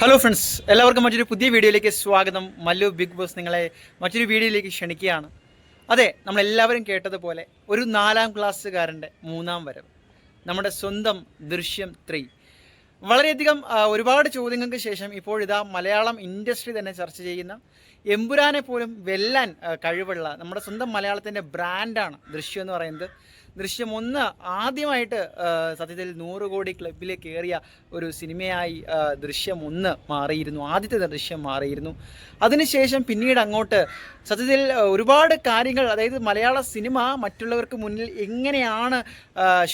Hello friends എല്ലാവർക്കും മറ്റൊരു പുതിയ വീഡിയോയിലേക്ക് സ്വാഗതം. മല്ലു ബിഗ് ബോസ് നിങ്ങളെ മറ്റൊരു വീഡിയോയിലേക്ക് ക്ഷണിക്കുകയാണ്. അതെ നമ്മളെല്ലാവരും കേട്ടതുപോലെ ഒരു നാലാം ക്ലാസ്സുകാരന്റെ മൂന്നാം വരവ്. നമ്മുടെ സ്വന്തം ദൃശ്യം ത്രീ. വളരെയധികം ഒരുപാട് ചോദ്യങ്ങൾക്ക് ശേഷം ഇപ്പോഴിതാ മലയാളം ഇൻഡസ്ട്രി തന്നെ ചർച്ച ചെയ്യുന്ന എമ്പുരാനെ പോലും വെല്ലാൻ കഴിവുള്ള നമ്മുടെ സ്വന്തം മലയാളത്തിന്റെ ബ്രാൻഡാണ് ദൃശ്യം എന്ന് പറയുന്നത്. ദൃശ്യം ഒന്ന് ആദ്യമായിട്ട് സത്യത്തിൽ നൂറ് കോടി ക്ലബിൽ കയറിയ ഒരു സിനിമയായി ദൃശ്യം ഒന്ന് മാറിയിരുന്നു. ആദ്യത്തെ ദൃശ്യം മാറിയിരുന്നു. അതിനുശേഷം പിന്നീട് അങ്ങോട്ട് സത്യത്തിൽ ഒരുപാട് കാര്യങ്ങൾ അതായത് മലയാള സിനിമ മറ്റുള്ളവർക്ക് മുന്നിൽ എങ്ങനെയാണ്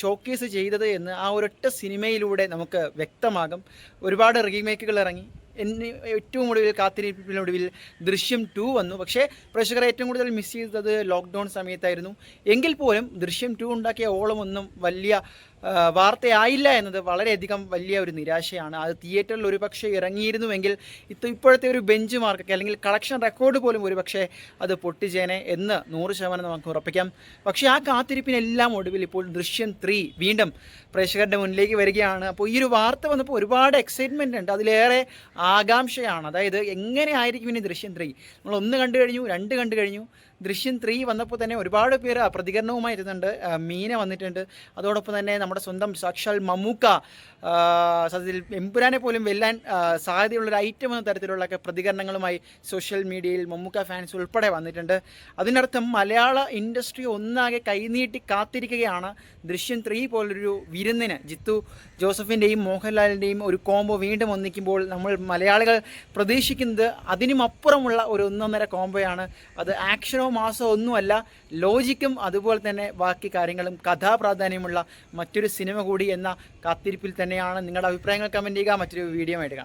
ഷോക്കേസ് ചെയ്തത് എന്ന് ആ ഒരൊറ്റ സിനിമയിലൂടെ നമുക്ക് വ്യക്തമാകും. ഒരുപാട് റീമേക്കുകൾ ഇറങ്ങി. എന്നി ഏറ്റവും ഒടുവിൽ കാത്തിരിപ്പിനൊടുവിൽ ദൃശ്യം ടു വന്നു. പക്ഷേ പ്രേക്ഷകർ ഏറ്റവും കൂടുതൽ മിസ് ചെയ്തത് ലോക്ക്ഡൗൺ സമയത്തായിരുന്നു. എങ്കിൽ പോലും ദൃശ്യം ടു ഉണ്ടാക്കിയ ഓളമൊന്നും വലിയ ആ, വാർത്തയായില്ല എന്നത് വളരെയധികം വലിയ ഒരു നിരാശയാണ്. അത് തിയേറ്ററിൽ ഒരുപക്ഷെ ഇറങ്ങിയിരുന്നുവെങ്കിൽ ഇത് ഇപ്പോഴത്തെ ഒരു ബെഞ്ച് മാർക്കൊക്കെ അല്ലെങ്കിൽ കളക്ഷൻ റെക്കോർഡ് പോലും ഒരുപക്ഷെ അത് പൊട്ടിച്ചേനെ എന്ന് നൂറ് ശതമാനം നമുക്ക് ഉറപ്പിക്കാം. പക്ഷേ ആ കാത്തിരിപ്പിനെല്ലാം ഒടുവിൽ ഇപ്പോൾ ദൃശ്യം ത്രീ വീണ്ടും പ്രേക്ഷകരുടെ മുന്നിലേക്ക് വരികയാണ്. അപ്പോൾ ഈ ഒരു വാർത്ത വന്നപ്പോൾ ഒരുപാട് എക്സൈറ്റ്മെന്റ് ഉണ്ട്. അതിലേറെ ആകാംക്ഷയാണ്. അതായത് എങ്ങനെ ആയിരിക്കും ഇനി ദൃശ്യം ത്രീ? നമ്മൾ ഒന്ന് കണ്ടു കഴിഞ്ഞു രണ്ട് കണ്ടു കഴിഞ്ഞു. ദൃശ്യം ത്രീ വന്നപ്പോൾ തന്നെ ഒരുപാട് പേര് പ്രതികരണവുമായി ഇരുന്നുണ്ട് മീന വന്നിട്ടുണ്ട്. അതോടൊപ്പം തന്നെ നമ്മുടെ സ്വന്തം സാക്ഷാൽ മമ്മൂക്ക സത്യത്തിൽ എമ്പുരാനെ പോലും വെല്ലാൻ സാധ്യതയുള്ള സാധ്യതയുള്ളൊരു ഐറ്റം എന്ന തരത്തിലുള്ളൊക്കെ പ്രതികരണങ്ങളുമായി സോഷ്യൽ മീഡിയയിൽ മമ്മൂക്ക ഫാൻസ് ഉൾപ്പെടെ വന്നിട്ടുണ്ട്. അതിനർത്ഥം മലയാള ഇൻഡസ്ട്രി ഒന്നാകെ കൈനീട്ടി കാത്തിരിക്കുകയാണ് ദൃശ്യം ത്രീ പോലൊരു വിരുന്നിന്. ജിത്തു ജോസഫിന്റെയും മോഹൻലാലിന്റെയും ഒരു കോംബോ വീണ്ടും ഒന്നിക്കുമ്പോൾ നമ്മൾ മലയാളികൾ പ്രതീക്ഷിക്കുന്നത് അതിനുമപ്പുറമുള്ള ഒരു ഒന്നൊന്നര കോംബോയാണ് അത് ആക്ഷനോ മാസോ ഒന്നുമല്ല ലോജിക്കും അതുപോലെ തന്നെ ബാക്കി കാര്യങ്ങളും കഥാപ്രാധാന്യമുള്ള മറ്റൊരു സിനിമ കൂടി എന്ന കാത്തിരിപ്പിൽ തന്നെയാണ് നിങ്ങളുടെ അഭിപ്രായങ്ങൾ കമന്റ് ചെയ്യുക. മറ്റൊരു വീഡിയോ ആയിട്ട്